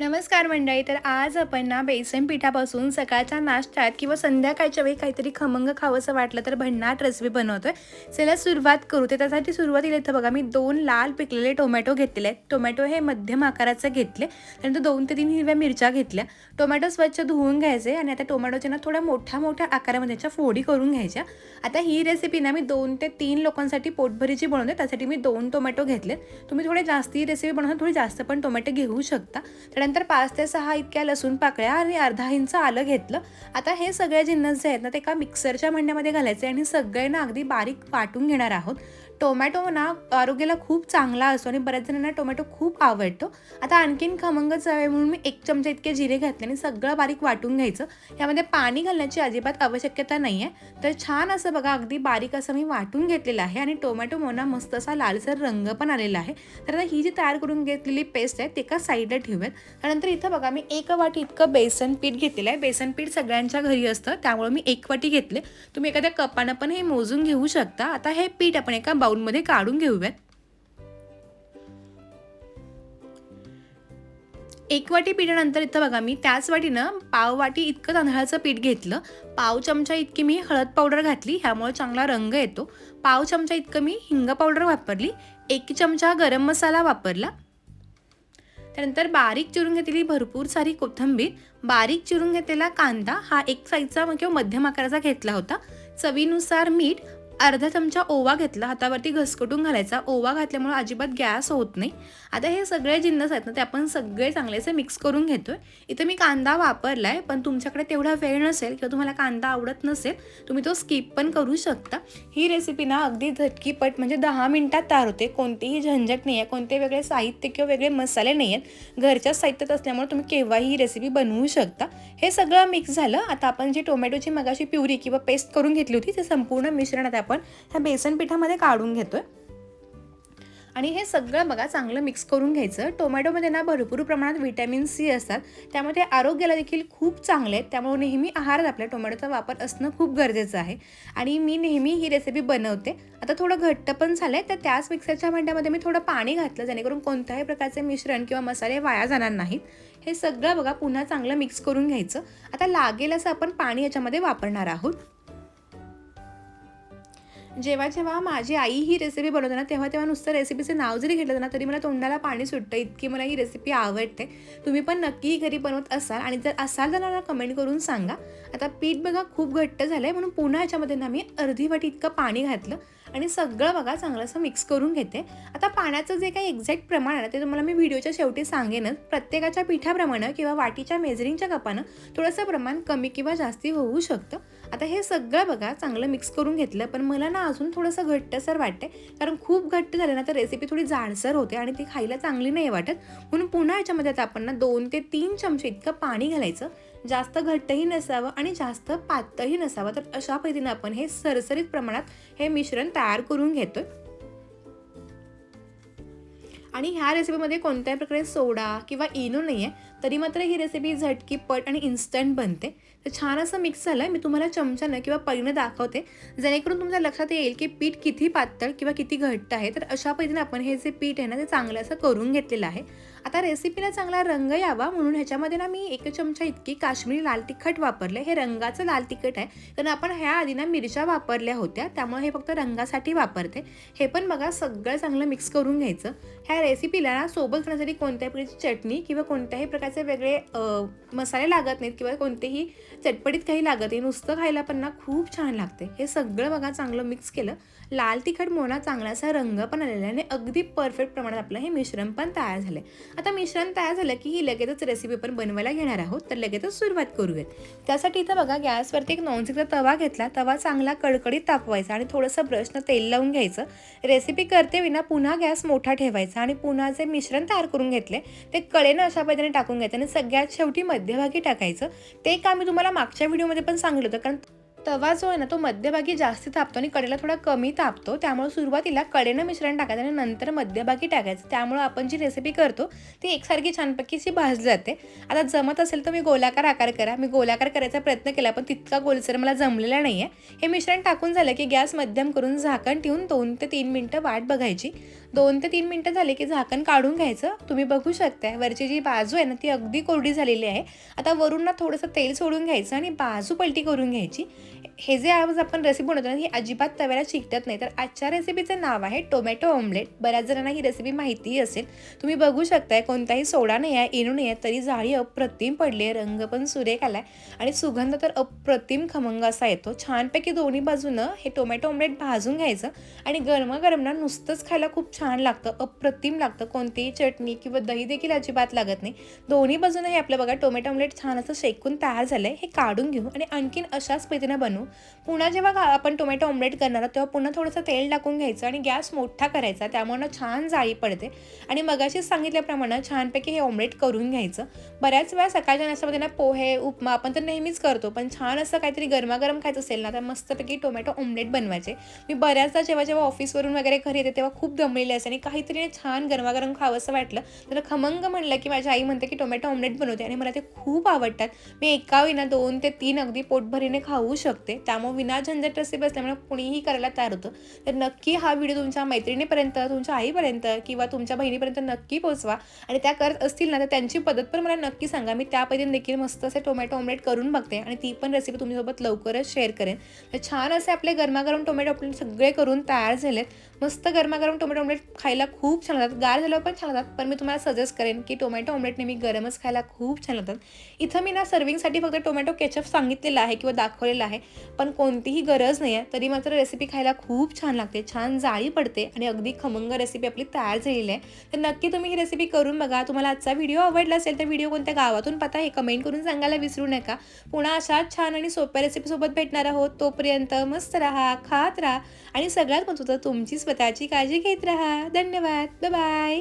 नमस्कार मंडळी तर आज आपण ना बेसन पिठापासून सकाळच्या नाश्त्यात किंवा संध्याकाळच्या वेळी काहीतरी खमंग खावंसं वाटलं तर भन्नाट रेसिपी बनवतोय. चला सुरुवात करू. ते त्यासाठी सुरुवातीला इथं बघा मी दोन लाल पिकलेले टोमॅटो घेतलेले आहेत. टोमॅटो हे मध्यम आकाराचे घेतले. त्यानंतर दोन ते तीन हिरव्या मिरच्या घेतल्या. टोमॅटो स्वच्छ धुवून घ्यायचे आणि आता टोमॅटोचे ना थोड्या मोठ्या मोठ्या आकारामध्ये त्याच्या फोडी करून घ्यायच्या. आता ही रेसिपी ना मी दोन ते तीन लोकांसाठी पोटभरीची बनवते. त्यासाठी मी दोन टोमॅटो घेतले तुम्ही थोडे जास्त ही रेसिपी बनवता थोडी जास्त पण टोमॅटो घेऊ शकता. त्यानंतर पाच ते सहा इतक्या लसूण पाकळ्या आणि अर्धा इंच आलं घेतलं. आता हे सगळे जिन्नस जे आहेत ना ते एका मिक्सरच्या भांड्यामध्ये घालायचे आणि सगळे ना अगदी बारीक वाटून घेणार आहोत. टोमॅटो ना आरोग्याला खूप चांगला असतो आणि बऱ्याच जणांना टोमॅटो खूप आवडतो. आता आणखीन खमंगच हवे म्हणून मी एक चमचा इतके जिरे घातले आणि सगळं बारीक वाटून घ्यायचं. यामध्ये पाणी घालण्याची अजिबात आवश्यकता नाही आहे तर छान असं बघा अगदी बारीक असं मी वाटून घेतलेलं आहे आणि टोमॅटो मोना मस्त असा लालसर रंग पण आलेला आहे. तर आता ही जी तयार करून घेतलेली पेस्ट आहे ते एका साईडला ठेवूयात. त्यानंतर इथं बघा मी एक वाटी इतकं बेसन पीठ घेतलेलं आहे. बेसन पीठ सगळ्यांच्या घरी असतं त्यामुळे मी एक वाटी घेतले. तुम्ही एखाद्या कपानं पण हे मोजून घेऊ शकता. आता हे पीठ आपण एका बाउलमध्ये काढून घेऊयात. एक वाटी पिठानंतर इथं बघा मी त्याच वाटीनं पाव वाटी इतकं तांदळाचं पीठ घेतलं. पाव चमचा इतकी मी हळद पावडर घातली ह्यामुळे चांगला रंग येतो. पाव चमचा इतकं मी हिंग पावडर वापरली एक चमचा गरम मसाला वापरला. त्यानंतर बारीक चिरून घेतलेली भरपूर सारी कोथिंबीर बारीक चिरून घेतलेला कांदा हा एक साईजचा किंवा मध्यम आकाराचा घेतला होता. चवीनुसार मीठ अर्धा चमचा ओवा घेतला हातावरती घसकटून घालायचा. ओवा घातल्यामुळे अजिबात गॅस होत नाही. आता हे सगळे जिन्नस आहेत ना ते आपण सगळे चांगलेसे मिक्स करून घेतोय. इथं मी कांदा वापरला आहे पण तुमच्याकडे तेवढा वेळ नसेल किंवा तुम्हाला कांदा आवडत नसेल तुम्ही तो स्किप पण करू शकता. ही रेसिपी ना अगदी झटकीपट म्हणजे दहा मिनिटात तयार होते. कोणतीही झंझट नाही आहे कोणते वेगळे साहित्य किंवा वेगळे मसाले नाही आहेत घरच्याच साहित्यात असल्यामुळे तुम्ही केव्हाही ही रेसिपी बनवू शकता. हे सगळं मिक्स झालं. आता आपण जी टोमॅटोची मगाशी प्युरी किंवा पेस्ट करून घेतली होती ते संपूर्ण मिश्रण आता आपण ह्या बेसन पिठामध्ये काढून घेतोय. आणि हे सगळं बघा चांगलं मिक्स करून घ्यायचं. टोमॅटोमध्ये ना भरपूर प्रमाणात व्हिटॅमिन सी असतात. त्यामुळे ते आरोग्याला देखील खूप चांगले आहेत. त्यामुळे नेहमी आहारात आपल्या टोमॅटोचा वापर असणं खूप गरजेचं आहे. आणि मी नेहमी ही रेसिपी बनवते. आता थोडं घट्ट पण झालं आहे तर त्याच मिक्सरच्या भांड्यामध्ये मी थोडं पाणी घातलं जेणेकरून कोणत्याही प्रकारचे मिश्रण किंवा मसाले वाया जाणार नाहीत. हे सगळं बघा पुन्हा चांगलं मिक्स करून घ्यायचं. आता लागेल असं आपण पाणी याच्यामध्ये वापरणार आहोत. जेव्हा जेव्हा माझी आई ही रेसिपी बनवते ना तेव्हा तेव्हा नुसतं रेसिपीचं नाव जरी घेतलं ना तरी मला तोंडाला पाणी सुटतं. इतकी मला ही रेसिपी आवडते. तुम्ही पण नक्की घरी बनवत असाल आणि जर असाल तर मला कमेंट करून सांगा. आता पीठ बघा खूप घट्ट झालं आहे म्हणून पुन्हा ह्याच्यामध्ये ना मी अर्धी वाटी इतकं पाणी घातलं आणि सगळं बघा चांगलं असं मिक्स करून घेते. आता पाण्याचं जे काही एक्झॅक्ट प्रमाण आहे ते तुम्हाला मी व्हिडिओच्या शेवटी सांगेनच. प्रत्येकाच्या पिठाप्रमाणे किंवा वाटीच्या मेजरिंगच्या कपानं थोडंसं प्रमाण कमी किंवा जास्ती होऊ शकतं. आता हे सगळं बघा चांगलं मिक्स करून घेतलं. पण मला ना अजून थोडंसं घट्टसर वाटते कारण खूप घट्ट झालं ना तर रेसिपी थोडी जाडसर होते आणि ती खायला चांगली नाही वाटत. म्हणून पुन्हा याच्यामध्ये आता आपण ना दोन ते तीन चमचे इतकं पाणी घालायचं. जास्त घट्टही नसावं आणि जास्त पातळही नसावं. तर अशा पद्धतीनं आपण हे सरसरीत प्रमाणात हे मिश्रण तयार करून घेतोय. आणि ह्या रेसिपीमध्ये कोणत्याही प्रकारे सोडा किंवा इनो नाही आहे तरी मात्र ही रेसिपी झटकी पट आणि इन्स्टंट बनते. तर छान असं मिक्स झालं. मी तुम्हाला चमच्यानं किंवा पळीनं दाखवते. जेणेकरून तुमच्या लक्षात येईल की पीठ किती पातळ किंवा किती घट्ट आहे. तर अशा पद्धतीने आपण हे जे पीठ आहे ना ते चांगलं असं करून घेतलेलं आहे. आता रेसिपीला चांगला रंग यावा म्हणून ह्याच्यामध्ये ना मी एक चमचा इतकी काश्मीरी लाल तिखट वापरले. हे रंगाचं लाल तिखट आहे. कारण आपण ह्या आधी ना मिरच्या वापरल्या होत्या त्यामुळे हे फक्त रंगासाठी वापरते. हे पण बघा सगळं चांगलं मिक्स करून घ्यायचं. ह्या रेसिपीला ना सोबत करण्यासाठी कोणत्याही प्रकारची चटणी किंवा कोणत्याही प्रकारचे वेगळे मसाले लागत नाहीत किंवा कोणतेही चटपटीत काही लागत नाही. नुसतं खायला पण ना खूप छान लागते. हे सगळं बघा चांगलं मिक्स केलं. लाल तिखट मोना चांगलासा रंग पण आलेला आहे आणि अगदी परफेक्ट प्रमाणात आपलं हे मिश्रण पण तयार झालं आता मिश्रण तयार झालं की ही लगेचच रेसिपी पण बनवायला घेणार आहोत. तर लगेचच सुरुवात करूयात. त्यासाठी इथं बघा गॅसवरती एक नॉनस्टिकचा तवा घेतला. तवा चांगला कडकडीत तापवायचा आणि थोडंसं ब्रशनं तेल लावून घ्यायचं. रेसिपी करते विना पुन्हा गॅस मोठा ठेवायचा आणि पुन्हा जे मिश्रण तयार करून घेतले ते कळेनं अशा पद्धतीने टाकून घ्यायचं आणि सगळ्यात शेवटी मध्यभागी टाकायचं. ते काम मी तुम्हाला मागच्या व्हिडिओमध्ये पण सांगितलं होतं कारण तवा जो आहे ना तो मध्यभागी जास्त तापतो आणि कडेला थोडा कमी तापतो त्यामुळे सुरुवातीला कडेनं मिश्रण टाकायचं आणि नंतर मध्यभागी टाकायचं. त्यामुळे आपण जी रेसिपी करतो ती एकसारखी छानपैकी अशी भाजली जाते. आता जमत असेल तर मी गोलाकार आकार करा. मी गोलाकार करायचा प्रयत्न केला पण तितका गोलसर मला जमलेला नाही आहे हे मिश्रण टाकून झालं की गॅस मध्यम करून झाकण ठेवून दोन ते तीन मिनटं वाट बघायची. दोन ते तीन मिनटं झाले की झाकण काढून घ्यायचं. तुम्ही बघू शकताय वरची जी बाजू आहे ना ती अगदी कोरडी झालेली आहे. आता वरून ना थोडंसं तेल सोडून घ्यायचं आणि बाजू पलटी करून घ्यायची. हे जे आज आपण रेसिपी बनवतो ना ही अजिबात तव्याला चिकटत नाही. तर आजच्या रेसिपीचं नाव आहे टोमॅटो ऑमलेट बऱ्याच जणांना ही रेसिपी माहिती असेल. तुम्ही बघू शकताय कोणताही सोडा नाही आहे इनू नाही आहे तरी जाळी अप्रतिम पडली आहे रंग पण सुरेख आलाय. आणि सुगंध तर अप्रतिम खमंग असा येतो. छानपैकी दोन्ही बाजूनं हे टोमॅटो ऑमलेट भाजून घ्यायचं. आणि गरमागरम ना नुसतंच खायला खूप छान छान लागतं अप्रतिम लागतं. कोणतीही चटणी किंवा दही देखील अजिबात लागत नाही. दोन्ही बाजूने हे आपलं बघा टोमॅटो ऑमलेट छान असं शेकून तयार झालं आहे हे काढून घेऊ आणि आणखीन अशाच पद्धतीनं बनवू. पुन्हा जेव्हा आपण टोमॅटो ऑमलेट करणार आहोत, तेव्हा पुन्हा थोडंसं तेल टाकून घ्यायचं आणि गॅस मोठा करायचा. त्यामुळे ना छान जाळी पडते. आणि मगाशीच सांगितल्याप्रमाणे छानपैकी हे ऑमलेट करून घ्यायचं. बऱ्याच वेळा सकाळच्या नाश्त्यामध्ये ना पोहे उपमा आपण तर नेहमीच करतो पण छान असं काहीतरी गरमागरम खायचं असेल ना तर मस्तपैकी टोमॅटो ऑमलेट बनवायचे. मी बऱ्याचदा जेव्हा जेव्हा ऑफिसवरून वगैरे घरी येते तेव्हा खूप दमलेले असते आणि काहीतरी छान गरमागरम खावंसं वाटलं. तर खमंग म्हणलं की माझी आई म्हणते की टोमॅटो ऑमलेट बनवते आणि मला ते खूप आवडतात. मी एका विना दोन ते तीन अगदी पोटभरीने खाऊ शकते. त्यामुळे विना झंझट रेसिपी असल्यामुळे कुणीही करायला तयार होतं. तर नक्की हा व्हिडिओ तुमच्या मैत्रिणीपर्यंत तुमच्या आईपर्यंत किंवा तुमच्या बहिणीपर्यंत नक्की पोहोचवा आणि त्या करत असतील ना तर त्यांची पद्धत पण मला नक्की सांगा. मी त्या पद्धतीने देखील मस्त असे टोमॅटो ऑमलेट करून बघते आणि ती पण रेसिपी तुमच्यासोबत लवकरच शेअर करेन. तर छान असे आपले गरमागरम टोमॅटो ऑमलेट सगळे करून तयार झालेत. मस्त गरमागरम टोमॅटो ऑमलेट खायला खूप छान लागतात. गार झाल्यावर पण छान लागतात पण मी तुम्हाला सजेस्ट करेन की टोमॅटो ऑमलेट नेहमी गरमच खायला खूप छान लागतात. इथं मी ना सर्विंगसाठी फक्त टोमॅटो केचप सांगितलेलं आहे किंवा दाखवलेलं आहे पण कोणतीही गरज नाही आहे तरी मात्र रेसिपी खायला खूप छान लागते छान जाळी पडते आणि अगदी खमंग रेसिपी आपली तयार झालेली आहे. तर नक्की तुम्ही ही रेसिपी करून बघा. तुम्हाला आजचा व्हिडिओ आवडला असेल तर व्हिडिओ कोणत्या गावातून पाहता हे कमेंट करून सांगायला विसरू नका. पुन्हा अशाच छान आणि सोप्या रेसिपीसोबत भेटणार आहोत. तोपर्यंत मस्त राहा खात राहा आणि सगळ्यात महत्त्वाचं तुमची स्वतःची काळजी घेत राहा. धन्यवाद. बाय